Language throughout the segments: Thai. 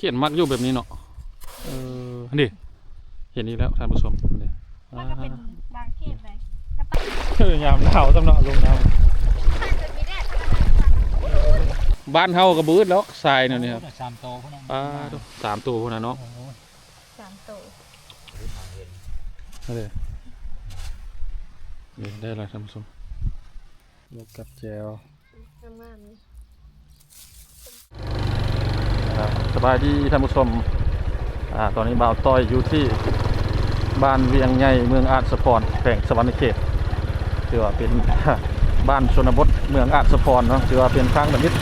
ขียนมักอยู่แบบนี้เนาะเออนี่เห็นนี้แล้วท่านผู้ชมนี่มันก็เป็นบางเขตเลยกระต่ายเออยามหนาวสำเนาะลงหนาวมันจะมีแดดขนาดนั้นบ้านเฮาก็บืดแล้วทรายเนี่ยนี่ครับสามโตพวกนั้นปลาตัวสามตัวพุ่นน่ะเนาะโอ้โหสามโตนั่นเลยนี่ได้แล้วท่านผู้ชมยกกับแจว งามๆนี่ ครับสบายดีท่านผู้ชมอ่าตอนนี้บ่าวต้อยอยู่ที่บ้านเวียงใหญ่เมืองอาจสปอนแขวงสวรรณเขตถือว่าเป็นบ้านชนบทเมืองอาจสปอนเนาะถือว่าเป็นครั้งละนิด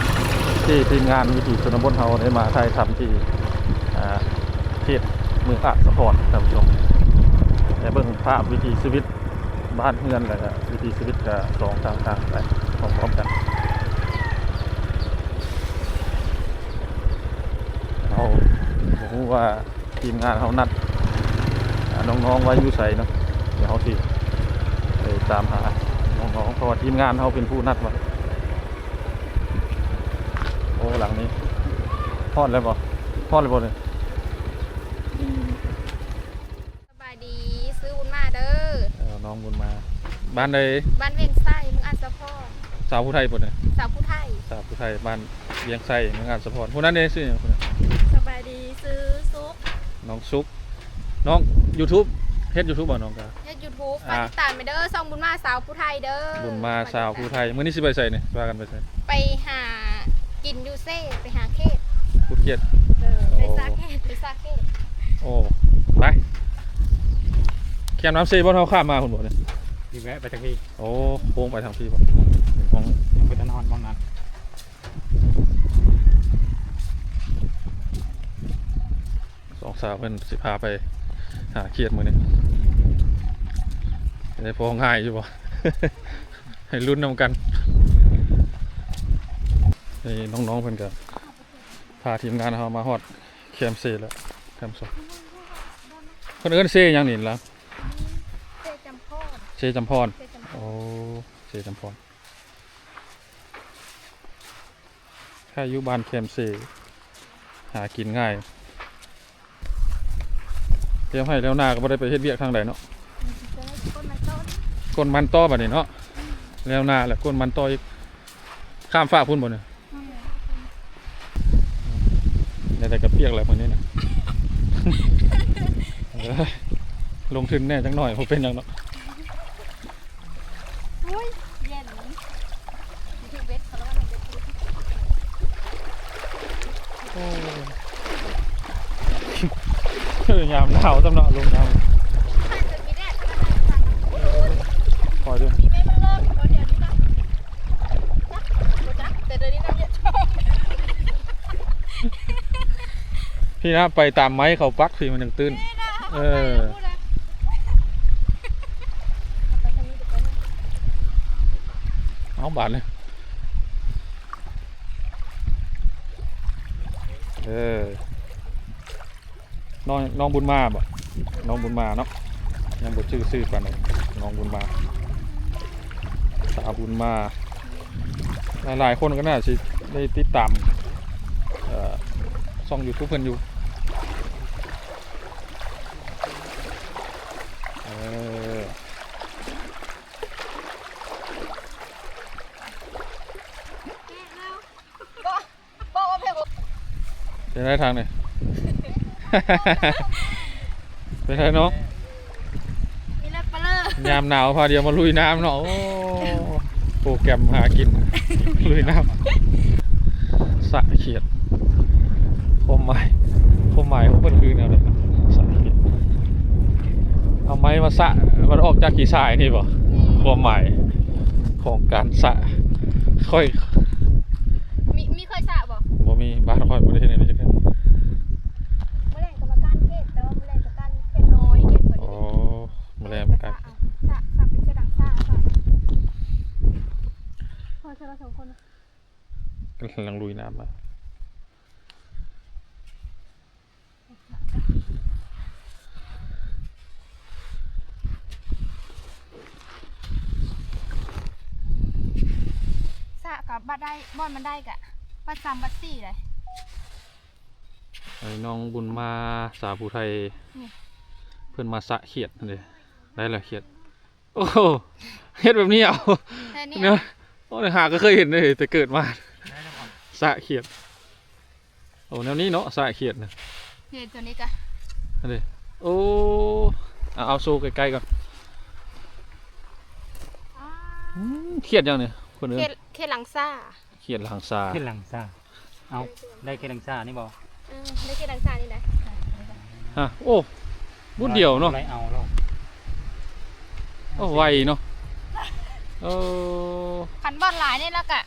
ที่ทีมงานวิถีชนบทเราได้มาถ่ายทำที่อ่าเขตเมืองอาจสปอนท่านผู้ชมแต่เบิ่งภาพวิถีชีวิตบ้านเฮือนแล้วก็วิถีชีวิตก็สองทางทางไปพร้อมๆกัน เรา บอกว่าทีมงานเขานัดอ่าน้องๆไว้อยู่ใส่เนาะเดี๋ยวเขาสิไปตามหาน้องๆเพราะว่าทีมงานเขาเป็นผู้นัดมาโอ้หลังนี้พอดเลยบ่พอดเลยบ่เนี่ยสบายดีซื้อบุญมาเด้อเออน้องบุญมา บ้านใดบ้านเวียงไส้มึงอันสะพ่อสาวผู้ไทยบ่เนี่ยสาวผู้ไทยสาวผู้ไทยบ้านเวียงไส้เมืองอาจสะพรผู้นั้นเองสิคนนั้น สบายดีซื้อซุป น้องซุกน้อง YouTube เฮ็ด YouTube บ่น้องกา เฮ็ดยูทูบอ่าฝากติดตามไปเด้อซ่องบุญมาสาวผู้ไทยเด้อบุญมาสาวผู้ไทยมื้อนี้สิไปใส่เนี่ยว่ากันไปใส่ไปหากินยูเซ่ไปหาเขตพูดเกียรติเออไปซาเขตไปซาเขตโอ้ไปแคมน้ำซีบ่เท่าข้ามมาคุณบอกเนี่ยที่แวะไปทางนี้โอ้โค้งไปทางพี่บ่ห้อง ยังไปทางนอนบ้างนั้น สาวเพิ่นสิพาไปหาเครียดมือนี้ได้พอง่ายอยู่บ่ให้รุ่นนำกันนี่น้องๆเพิ่นก็พาทีมงานเขามาฮอดแคมป์ซีแล้วแคมป์สองคนเอิ้นเซหยังนี่ล่ะเซจำพอดเซจำพรเซจำพอโอ้เซจำพรถ้าอยู่บ้านแคมเซหากินง่าย เตรียมให้แล้วหน้าก็บ่ได้ไปเฮ็ดเวียกทางใดเนาะเจอต้นไม้ต้นก้นมันต่อบัดนี้เนาะแล้วหน้าแหละก้นมันต่ออีกข้ามฟ้ากพุ่นบ่เนี่ยได้แต่กับเปียกแล้วมื้อนี้นะเอ้ยลงทุนแน่จังหน่อยบ่เป็นหยังเนาะอุ้ยเย็นนี่คือ คือยามหนาวสำเนาะลงน้ำมันจะมีแดดขนาดนั้นคอยด้วยมีไหมมันเริ่มก่อนเดี๋ยวนี้นะจ๊ะจ๊ะแต่เดี๋ยวนี้น้ำพี่นะไปตามไม้เขาปักพี่มันยังตื้น เออพูดนะไปทางนี้เดี๋ยวไปทางนี้เอาบาทเลยเออ น้องน้องบุญมาบ่น้องบุญมาเนาะยังบ่ชื่อชื่อปานใดน้องบุญมาสาวบุญมา หลายๆคนก็น่าสิได้ติดตามเอ่อช่อง YouTube เพิ่นอยู่เออบอกบอกว่าเพลงเป็นไรทางเนี่ย เป็นไรน้องมีเล็บเปลือยามหนาวพาเดียวมาลุยน้ำเนาะโอ้โปรแกรมหากิน ลุยน้ำสะเขียดโคมไม้โคมไม้ของเพื่อนคือแนวนี้สะเขียดเอาไม้มาสะมันออกจากกี่สายนี่ป่ะความหมายของการสะค่อย มีมีเคยสระบอกบ่มีบ้านค่อยบ่ได้ กำลังลุยน้ำมาสระกับบัดได้บอนมันได้กะบัดสามบัดสี่เลยไอ้น้องบุญมาสาวผู้ไทยเพื่อนมาสะเขียดนั่นเลยได้ละเขียด โอ้โหเฮ็ดแบบนี้เอาแค่นี้เนี่ยโอ้ยหาก็เคยเห็นเลยแต่เกิดมา สะเขียดโอ้แนวนี้เนาะสะเขียดนะเห็ดตัวนี้กะนั่นเลยโอ้เอาเอาโซ่ใกล้ๆก่อนอืมเขียดยังเนี่ยคนเดินเห็ดเห็ดหลังซ่าเขียดหลังซาขึ้นหลังซาเอาได้แค่หลังซานี่บ่เออได้เห็ดหลังซ่านี่แหละฮะโอ้บุดเดียวเนาะไรเอาแล้วโอ้ไวเนาะโอ้ขันบอลหลายนี่แล้วกะ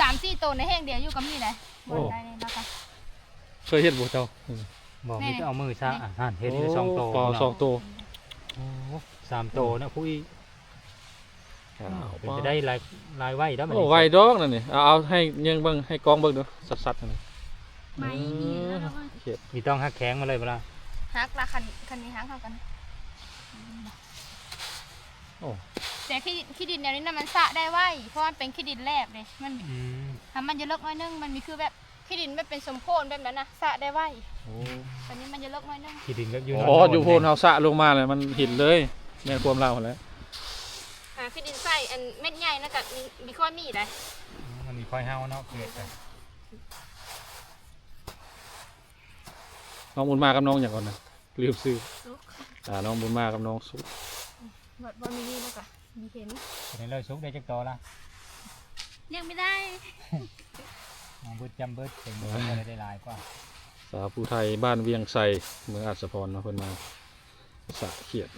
สามสี่ตัวในแห้งเดียวอยู่กับนี่เลยบอลได้นี่แล้วกะเคยเห็นบ่เจ้าบอกนี่มีจะเอามือซาอะนั่นเห็นอยู่สองโตปลาสองตัวโอ้สามโตนะผู้อีเป็นจะได้ได้ลายลายไว้แล้วมันโอ้ไวดอกนั่นนี่เอาเอาให้เยังเบิ่งให้กองเบิ่งดูสัดๆนั่นนี่ไม่มีแล้วเราก็เขียดมีต้องหักแข็งมาเลยเวลาฮักละคันคันนี้ฮักเท่ากันโอ้ แต่ขี้ขี้ดินแนวนี้นะมันสะได้ไวเพราะมันเป็นขี้ดินแลบเลยมันอืมถ้ามันจะเลิกน้อยนึงมันมีคือแบบขี้ดินไม่เป็นสมโพนแบบนั้นนะสะได้ไวโอ้ตอนนี้มันจะเลิกน้อยนึงขีดินก็อยู่อ๋ออยู่โพนเฮาสะลงมาเลยมันเห็นเลยแม่นความเราหั่นแหล้วอ่าขี้ดินใส่อันเม็ดใหญ่นะกับมีมีข้อมีได้มันมีค่อยเฮาเนาะเกลือกันน้องบุญมากับน้องอย่างก่อนนะลืมซื้ออ่าน้องบุญมากับน้องสุบดบอมีนี่แล้วก็ มีเห็นเป็นเลยซุกได้จักโตละยังไม่ได้มองเบิดจำเบิดเต็มเลยได้ลายกว่าสาวผู้ไทยบ้านเวียงไซเมืองอัศพรเนาะเพิ่นมาสะเขียด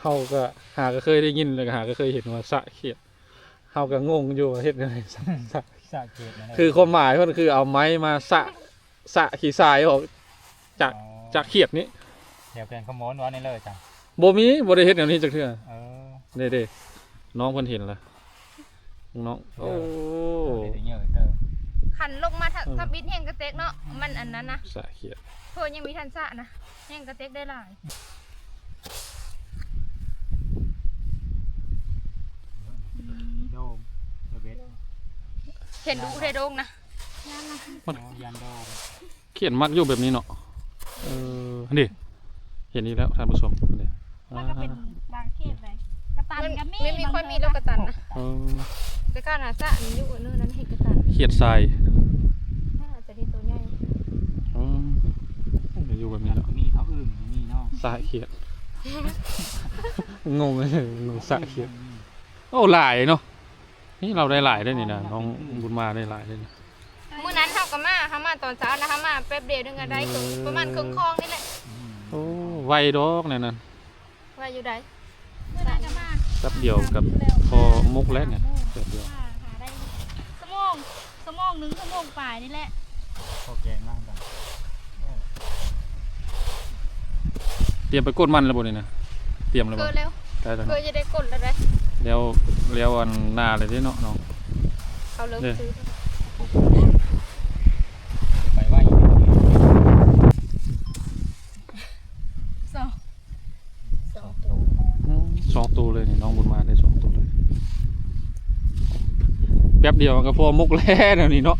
เฮาก็หาก็เคยได้ยินแล้วก็หาก็เคยเห็นว่าสะเขียดเฮาก็งงอยู่ว่าเฮ็ดยังไงสะสะซาเกตนะคือความหมายก็คือเอาไม้มาสะสะขี้ทรายออกจากจากเขียดนี้เดี๋ยวเป็นขโมยวันนี้เลยจ้ะบ่มีบ่ได้เฮ็ดแนวนี้จักเทื่อเออเด้เด้ น้องเพิ่นเห็นแล้วน้องโอ้เดี๋ยวเยอะเติมขันลงมาถ้าเออถ้าบิดแห้งกระเตกเนาะมันอันนั้นนะสะเขียดเพื่อยังมีทันสะนะแห้งกระเตกได้หลายโดมเดเบสเห็นดูเรโดงนะยันโดมเขียนมักอยู่แบบนี้เนาะเออนี่เห็นนี้แล้วท่านผู้ชมนี่มันก็เป็นบางเขตเลยกระ ตันมันกับมีไม่มีค่อยมีโลกกระตันนะเออแต่การหาสะนี่อยู่อันนู้นนั้นเห็นกระตันเขียดทรายน่าจะดีตัวใหญ่เอออยู่แบบนี้แล้วมีเขาอื่นมีเนาะสายเขียดงงเลยงงสายเขียดโอ้หลายเนาะนี่เราได้หลายได้นี่นะน้องบุญมาได้หลายได้นี่มื้อนั้นเฮาก็มาเฮามาตอนเช้านะเฮามาแป๊บเดียวนึงก็ได้ครึ่งประมาณครึ่งคลองนี่แหละโอ้ไวดอกเนี่ยนั่นว่าอยู่ใดเมื่อนั้นก็มา แป๊บเดียวกับพอมุกแล้วเนี่ยแป๊บเดียวหาหาได้สมองสมองหนึ่งสมองปลายนี่แหละโอเคมากจ้ะเตรียมไปกดมันแล้วบ่นี่นะเตรียมแล้วเคบ่ยแล้วได้แล้วเคเนาะยจะได้กดแล้วได้แล้วแล้วอันหน้าเลยเด้เนาะน้องเขาเลิกเนี่ยซื้อ ไปไหว้ สอง สองตัว อืมสอง ตัวเลยนี่น้องบุญมาได้สองตัวเลย แป๊บเดียวก็พอมุกแล้วเดี๋ยวนี้เนาะ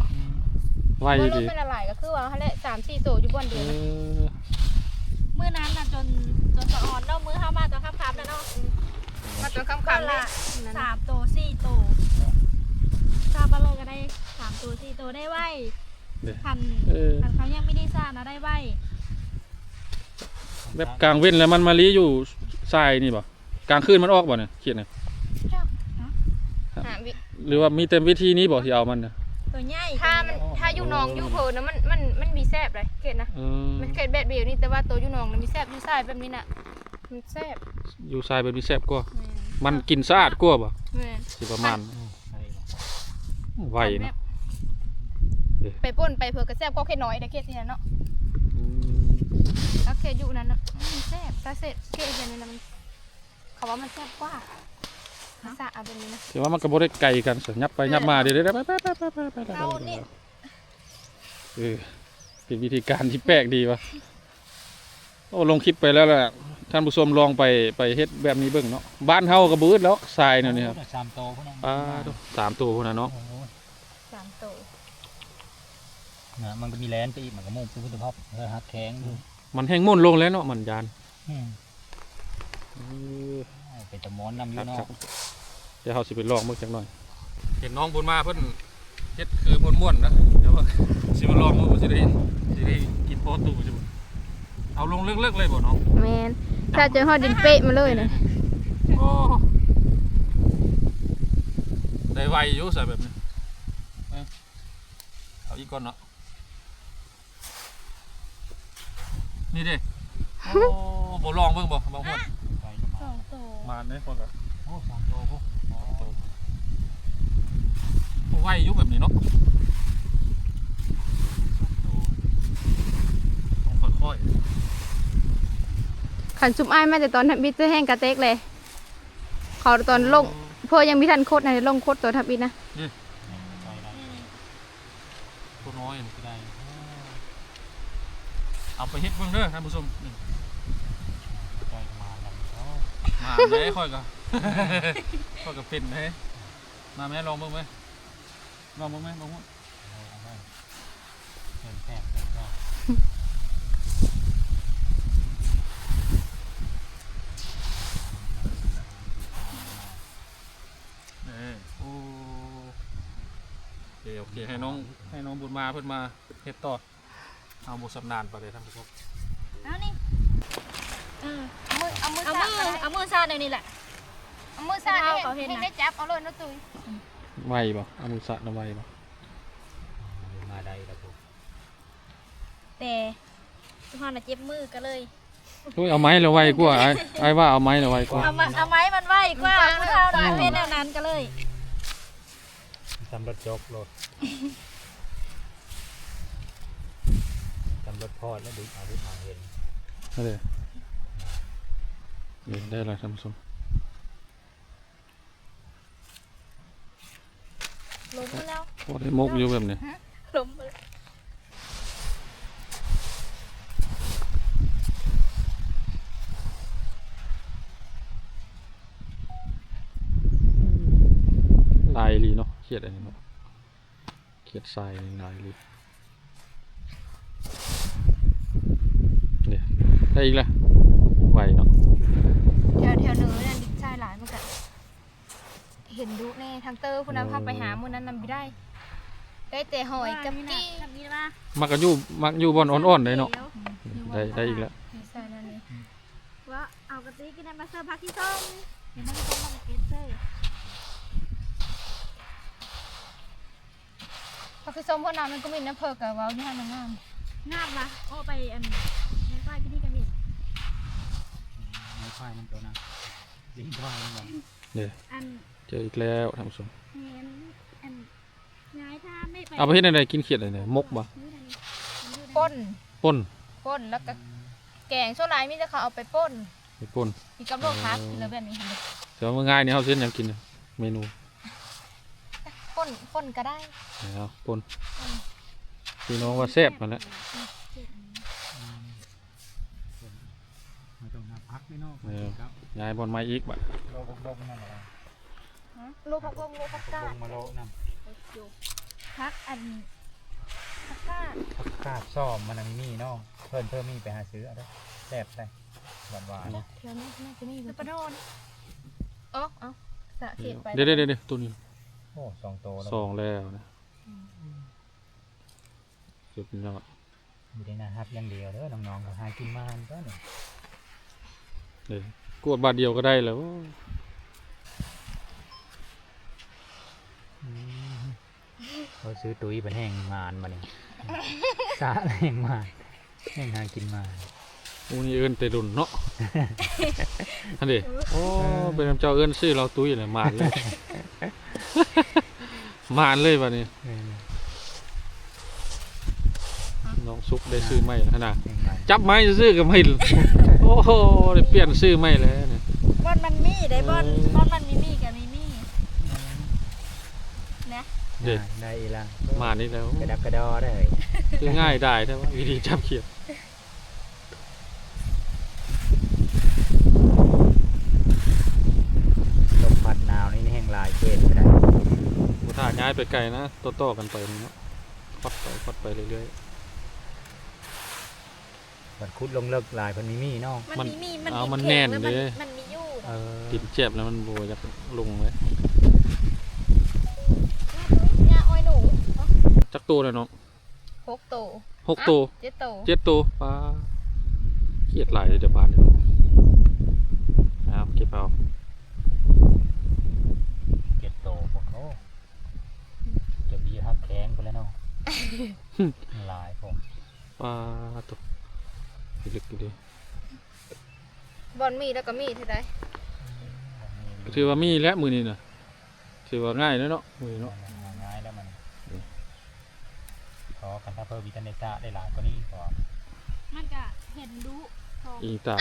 ไวว่าลดีงเป็นอะไรก็คือว่าเขาแหละสามสี่ตัวอยู่บนเอเดียวนะอเมื่อนั้นน่ะจนจนสะอ่อนเนาะมือเข้ามาตอนค่ำๆแล้วเนาะมาจนคำก็คำเลละยนั่นสาน่ะมตัวสี่ตัวซาบะเลยก็ได้สามตัวสี่ตัวได้ไวเด้อพันเออพันเขายังไม่ได้ซานะได้ไวแบบกลางเว้นแล้วมันมาลีอยู่ทรายนี่บ่ กลางคืนมันออกบ่เนี่ยเขียดเนี่ยหาวิหรือว่ามีเต็มวิธีนี้บ่ที่เอามันเนี่ยตัวใหญ่ถ้ามันถ้าอยู่หนองอยู่เพลินนะมันมันมันมีแซบเลยเกดนะเออมันเกดแบบเดียวนี่แต่ว่าตัวอยู่หนองน่ะมีแซบอยู่ใส่แบบนี้น่ะมันแซบอยู่ทรายแบบนี้แซ่บกว่าแม่นมันกินสะอาดกว่าบ่แม่นสิประมาณไวเนาะไปป่นไปเผื่อกระแซบก็แค่น้อยแต่เกดนี่นะเนาะอืมแล้วเกดอยู่นั้นน่ะมันแซบแต่เสร็จเกดแบบนี้นะมัน เขาว่ามันแซบกว่าสะเอาแบบนี้นะถือว่ามันก็บ่ได้ไกลกันสยับไปยับมาเดี๋ยวๆไปไปไปไปไปไปไปเอานี่เออเป็นวิธีการที่แปลกดีวะโอ้ลงคลิปไปแล้วล่ะท่านผู้ชมลองไปไปเฮ็ดแบบนี้เบิ่งเนาะบ้านเฮาก็บืดแล้วทรายเนี่ยนี่ครับสามโตพวกนั้นปลาดุสามตัวพุ่นน่ะเนาะโอ้โหสามตัวนะมันก็มีแลนไปอีกมันก็มุ่งพุทธภาพเออฮักแข็งอยู่มันแห้งม่วนลงแล้วเนาะมันยานอืม เออเอาไปตะมอนนำอครัยู่บเนาะครับเดี๋ยวเราสิไปลองมึกจักหน่อย เห็นน้องบุญมาเพิ่นเฮ็ดคือม่วนๆนะเดี๋ยวว่าสิมาลองมึกว่าสิได้สิได้กินโปรตูสิบ่เอาลงเลิกๆเลยบ่น้องแมนถ้าเจอฮอดดินเป๊ะมาเลยนะโอ้ได้ไวอยู่ใส่แบบนี้เอ้ยเอาอีกก่อนเนาะนี่ดิโอ้บ่ลองเบิ่งบ่บางคน มาเด้คนก็โอ้สามโตพวกโอ้ไวอยู่แบบนี้เนาะต้องค่อยขันซุมอ้ายมาแต่ตอนทับบิดจะแห้งกระเตกเลยเขาตอนลงเพื่อยังมีทันโคตรนะลงโคตรตัวทับบิดนะไปได้ตัวน้อยนี่ก็ได้ เอาไปเฮ็ดเบิ่งเด้อท่านผู้ชมนี่ ไปมาแล้วเนาะมาแม่ค่อยก็ค่อยก็เป็นเด้มาแม่ลองเบิ่งไหมลองเบิ่งไหมลองเบิ่งได้เดินแทบเดินแทบเออโอ้โอเคโอเคให้น้องให้น้องบุญมาเพิ่อนมาเฮ็ดต่อเอาบ่สำนานไปเลยท่านผู้ชมเอานี่เออ มือเอามือ เอา สา มืดอเอามือซาดเดี๋ยวนี้แหละเอามือสาดเอาเขาเห็นนะได้จับเอาเลยนะตุ้ยไวบ่เอามือสะนะไวบ่มาได้แล้วพวกแต่ทุกคนน่ะเจ็บมือก็เลยโอ้ยเอาไม้แล้วไวกว่าไอ้ไอ้ว่าเอาไม้แล้วไวกว่าเอามาเอาไม้มันไว้กว่าผู้เฒ่าน่ะเป็นแนวนั้นก็เลยทำรถจกรถทำรถพอดแล้วดึงอาวุธมาเห็นนั่นเลย นี่ได้แล้วท่านผู้ชมล้มไปแล้วพอได้มกอยู่แบบนี้ล้มไปแล้วลายลีเนาะเขียดอันนี้เนาะเขียดทรายลายลีเนี่ยได้อีกแล้วไวเนาะ แถวแถวเหนือนั่นดินทรายหลายมันก็ เห็นดูแน่ทางเตอร์คุณน้ำพาไปหามือนั้นนำไปได้ ได้แต่หอยกับนี่นะกี้ทำนี้มามักกะอยู่มักอยู่บอนอ่อนๆเลยเนาะดี๋ยวได้ได้อีกแล้วใช่นั่นนี่ว่าเอากระติกกินได้มาเสิร์ฟพักที่ส้มเห็นไหมที่ส้มมันเป็นเซ่พอคือส้มพวกน้ำมันก็มีน้ำเพิกกับว้าวที่ห้างงามงามละโอ้ไปอันนั่นไปพี่นี่กันบินไม้ควายมันตัวนะยิงควายมันบอก เนี่ยอันเจออีกแล้วท่านผู้ชมเห็นอันย้ายถ้าไม่ไปเอาไปเฮ็ดอะไรกินเขียดอะไรเนี่ยมกบ่ป้นป่นป้นแล้วก็แกงโซลายมิจะเขาเอาไปป้นไปป่นมีกับโลกพักแล้วแบบนี้ค่ะแต่ว่าง่ายนี่เฮาเส้นหยังกินเนี่ยเมนูป้นป้นก็ได้แล้วป่นพี่น้องว่าแซ่บมาแล้วมันต้องหาพักไม่นอกเออครับ ยายบอลไม้อีกบ่โลกบกนั่นแหละลูกพักวงลูกพักกาลงมาโลนั่นพักอันพักกาพักกาดซ่อมมันอันนี้เนาะเพิ่นเพิ่มมีไปหาซื้อเอาได้แซ่บได้หวานหวานเดี๋ยวนี้น่าจะมีอยู่สุปโดนเอ๋อเอ๋อสะเขียดไปเดี๋ยวเดี๋ยวเดี๋ยวตัวนี้โอ้สองโตแล้วสองแล้วนะสุดยอดอยู่ในนาฮักอย่างเดียวเด้อน้องๆก็หากินมาก็เนี่ยเลย กวดบาทเดียวก็ได้แล้วเขาซื้อตุ้ยเป็นแห้งมานมาเนี่ยสาแห้งมานแห้งหากินมาอูนี่เอิ้นแต่ดุนเนาะอันนี้โอ้เป็นน้ำเจ้าเอิ้นชื่อเราตุ้ยเลยมานเลยมานเลยบัดนี้เออ น้องซุกได้ซื้อไม่ขนาดแห้งมานจับไม้ซื้อก็ไม่โอ้โหได้เปลี่ยนซื้อไม่แล้วเนี่ยบอนมันมีได้บอนบอนมันมีมีกับมีมีนะเด็ดได้อีละมานี่แล้วกระดับกระดอได้คือง่ายได้แต่ว่าวิธีจับเขียดลมพัดหนาวนี่แห้งลายเกตไม่ได้บุตาย้ายไปไกลนะต่อๆกันไปนี่เนาะคดไปคดไปเรื่อย มันคุดลงเลิกลายเพิ่นมีมีเนาะมันมันมีมีมันเอามีมันแข็งแน่นแล้วมันเด้มันมีอยู่เออๆดินเจ็บแล้วมันโบอยากลงไว้เนี่ยอ้อยหนูจักตัวเลยน้องหกโตหกตัวเจ็ดโตเจ็ดตัวปลาเครียดหลายเลยเดี๋ยวบานเนี่ยเอาเก็บเอาเก็บโตพวกโอ้จะมีฮักแข้งไปแล้วเนาะลายผมปลาตั วลึกอยู่ดิบอลมีแล้วก็มีเท่าไรก็ถือว่ามีแล้วมือนี้นะถือว่าง่ายแล้วเนาะมือนี้เนาะง่ายแล้วมันขอคันถ้าเพิ่มวิตามินซ่าได้หลายกว่านี้ก็มันก็เห็นดูทองอีตาม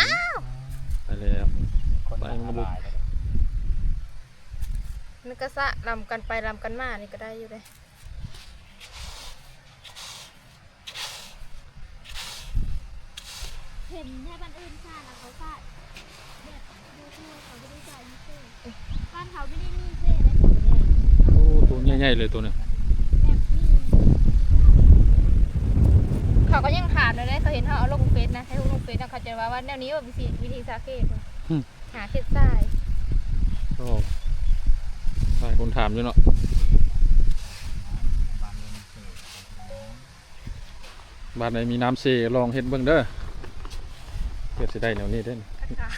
ไปแล้วคนไปมันก็บุกลายเลยมันก็สะลำกันไปลำกันมานี่ก็ได้อยู่เลย เห็นแค่บ้านอื่นซ่าแล้วเขาซ่าแบบดูทูเขาไม่ได้ใส่มีเซ่บ้านเขาไม่ได้มีเซ่ได้ของใหญ่โอ้ตัวใหญ่ๆเลยตัวเนี้แบบนี้เขาก็ยังถามเลยนะเขาเห็นเขาเอาลงเฟซนะให้ลงเฟซนะเขาจะว่าว่าแนวนี้ว่าวิธีวิธีสาเกตว่ะหาเข็ดทรายก็หลายคนถามอยู่เนาะบ้านไหนมีน้ำเซลองเห็ดเบิ่งเด้อเพื่อจะได้แนวนี้เด้อค่ะ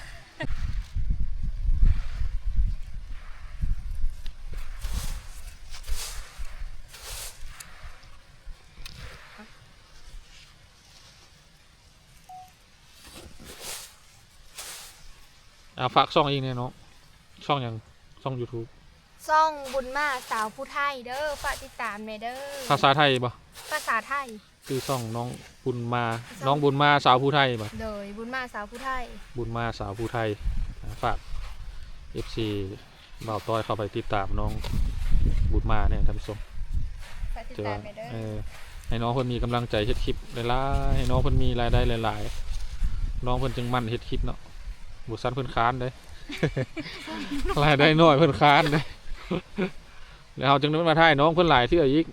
อ่าฝากช่องอีกเนี่ยเนาะช่องหยังช่อง YouTube ซ่องบุญมาสาวผู้ไทยเด้อฝากติดตามในอยเด้อภาษาไทยบ่ภาษาไทย คือช่องน้อง บุญมาน้องบุญมาสาวผู้ไทยบ่เลยบุญมาสาวผู้ไทย บุญมาสาวผู้ไทยอ่าฝาก FC บ่าวต้อยเข้าไปติดตามน้องบุญมาเนี่ยท่านผู้ชมฝากติดจะตาว่ามในอยเด้อเออให้น้องเพิ่นมีกำลังใจเฮ็ดคลิปหลายๆให้น้องเพิ่นมีรายได้หลายๆ น้องเพิ่นจึงมั่นเฮ็ดคลิปเนาะบุษันเพิ่นค้านเด้รายได้น้อยเพิ่นค้านเด้แล้วเฮาจึงได้มาถ่ายน้องเพิ่นหลายเทื่ออีก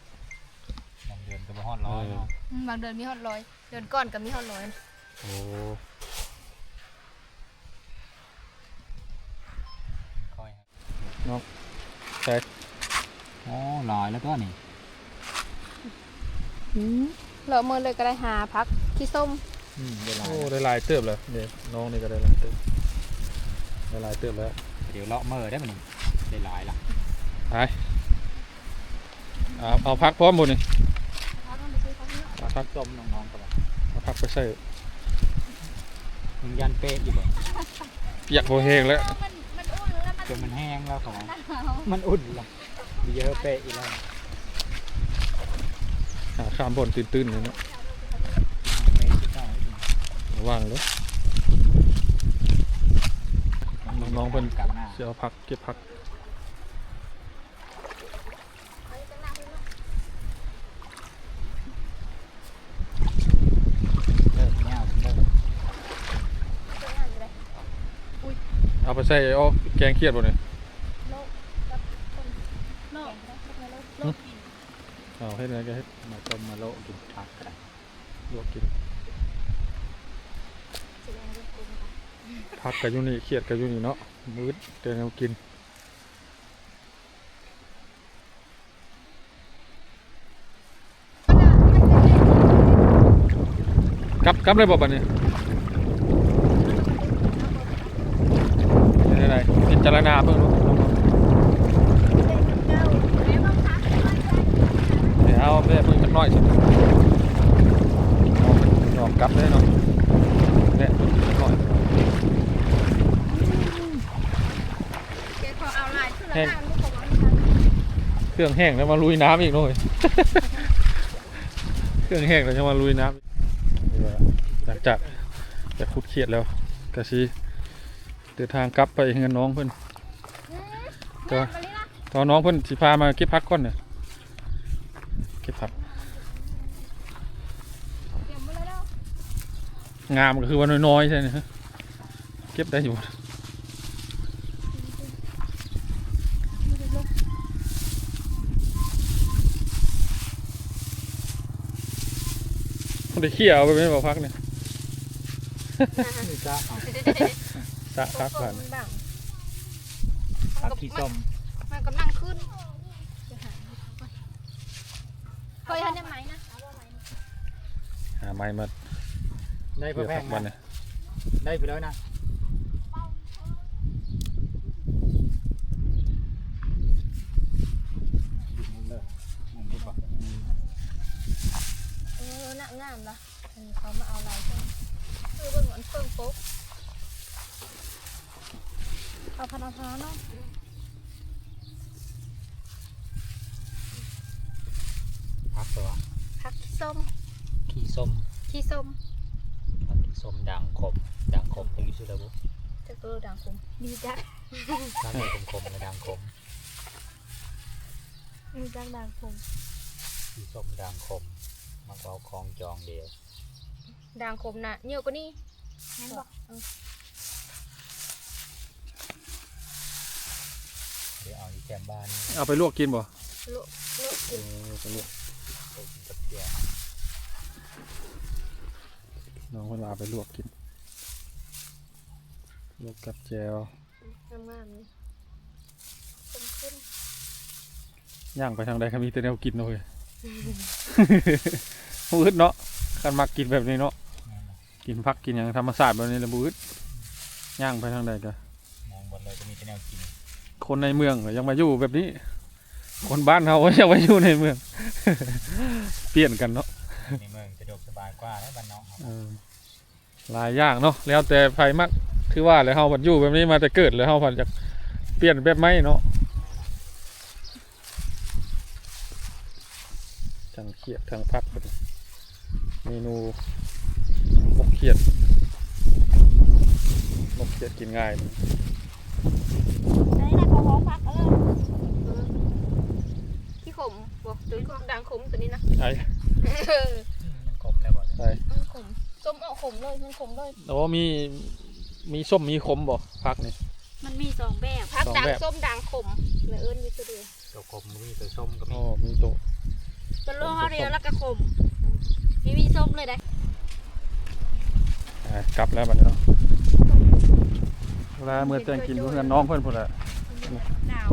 บางเดือนก็บ่ฮอดร้อยเนาะ อืมบางเดือนมีฮอดร้อยเดือนก่อนก็มีฮอดร้อยโอ้ค่อยใช่อ๋อลายแล้วก็นี่เราเมื่อเลยก็ได้หาพักขี้ส้มอืมได้ลายโอ้ได้หลายเติบแล้วเด้น้องนี่ก็ได้หลายเติบได้หลายเติบแล้วเดี๋ยวเลาะเมื่อได้มันนี่ได้ลายละไปเอาเอาพักพร้อมหมดนี่ เขาต้องไปซื้อ เขาที่เอาพักต้มน้องๆก็บ่เอาพักไปใส่มึงยันเป๊ะอยู่บ่เปียกโบแห้งแล้วมันมันอ้วนแล้วมันจนมันแห้งแล้วก็ว่าหนาวมันอุ่นละมีเยอะเป๊ะอีกแล้วหาข้ามบนตื้นๆนี่เนาะเป๊ะที่เก้าอีกระวังเลยน้องๆเพิ่นกลับหน้าเสียพักเก็บพัก เลิกแนวเลิก เอา ไปใส่เอาแกงเครียดบ่เนี่ยโลกโลกโลกเอาเฮ็ดไงก็เฮ็ดมาต้มมาโละกินผักก็ได้ลวกกินพักกับอยู่นี่เครียดกับอยู่นี่เนาะมืดแต่แนวกินกลับกลับเลยบ่บัดนี้เป็นอะไร พิจารณาเพิ่งเนาะเดี๋ยวเอาเพิ่งจักน่อยสิยอมกลับเลยเนาะเนี่ยจักน่อยเดี๋ยวขอเอาลายขึ้นแห้แล้วงกันลูกของมันเครื่องแห้งแล้วมาลุยน้ำอีกหน่อยเครื่องแห้งแล้วจะมาลุยน้ำอีกนี่ว่าหลังจากจะคุดเครียดแล้วกระชี เดินทางกลับไปเงินน้องเพิ่นตอนตอนน้องเพิ่นสิพามาเก็บพักก่อนเนี่ยเก็บผักเตรียมไว้แล้วงามก็คือว่าน้อยๆใช่ไหมฮะเก็บได้อยู่ได้เขี่ยวไปไหมบ่พักเนี่ยนี่ก็เอา สะพักผ่าผ่านนมันบังผักขี้ส้มมันกำลังขึ้นเดี๋ยวหาเคยทันได้ไหมนะหาไม้มาได้เพื่เพื่ออแพพังกวันนะเนี่ยได้ไปแล้วนะอืม เออหนักงามละอันนี้เขามาเอาลายเพิ่มเออเบิ่งเหมือนเพิ่งปุ๊บเอาพันเอาพาเนาะ ผักตัว ผักขี้ส้ม ขี้ส้ม ขี้ส้ม ผักขี้ส้มด่างขมด่างขมเป็นอยูซิลบุ จะตัวด่างคุ มมีจักถ้าไม่ขมๆนะด่างขมมีจักด่างคุมขี้ส้มด่างขมมะพร้าวคลองจองเดียวด่างคุมน่ะเยอะกว่านี้แม่นบอกเดี๋ยวเอาที่แคมบ้านนี่เอาไปลวกกินบ่โลกโลกเออไปลวกไปกินกับเจียวน้องเพิ่นว่าเอาไปลวกกิน ลวกกับแจวงามงามๆนี่ส้มขึ้นย่างไปทางใดก็มีแต่แนวกินเลยมืดเนาะคันมักกินแบบนี้เนาะนั่นน่ะกินผักกินอย่างธรรมชาติแบบนี้แหละมืดย่างไปทางใดก็มองบนเลยจะมีแต่แนวกิน คนในเมืองก็ยังมาอยู่แบบนี้ คนบ้านเราก็ยังมาอยู่ในเมือง เปลี่ยนกันเนาะในเมืองจะดกสบายกว่าแล้วบ้านนอกครับเออหลายอย่างเนาะแล้วแต่ไฟมัก คือว่าแล้วเฮาบัดอยู่แบบนี้มาแต่เกิดแล้วเฮาพันจะเปลี่ยนแบบไม่เนาะทั้งเขียดทั้งพักแบบนี้เมนูมกเขียดมกเขียดกินง่ายมันได้นะเขาหอมผักเออขี้ขมบอกตัวด่างขมตัวนี้นะไอ้เออมันครบแล้วบ่ไอ้มันขมส้มเอาขมเลยมันขมเลยโอ้มี มีส้มมีขมบ่พักนี่ มันมีสองแบบผักสองด่างแบบ ส้มด่างขมเนื้อเอิ้นอยู่ตัวเดียวตัวคมก็มีตัวส้มก็มีอ๋อมีโตะตัวโลเขาเดียวแล้วก็ขมมีมีส้มเลยได้อะกลับแล้วบัดนี้เนาะเวลาเมื่อแต่งกินอยู่เพื่อนน้องเพื่อนพุ่นแหละหนาว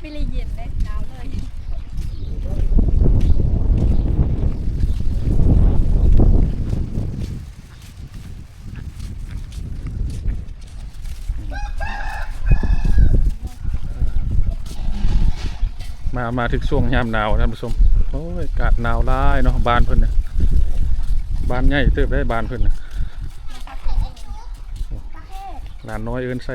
ไม่เลยเย็นเลยหนาวเลย มามาถึงช่วงยามหนาวท่านผู้ชมโอ้ยกาดหนาวร้ายเนาะบานเพิ่นเนี่ยบานใหญ่เติบได้บานเพิ่นน่ะหลานน้อยเอินใส่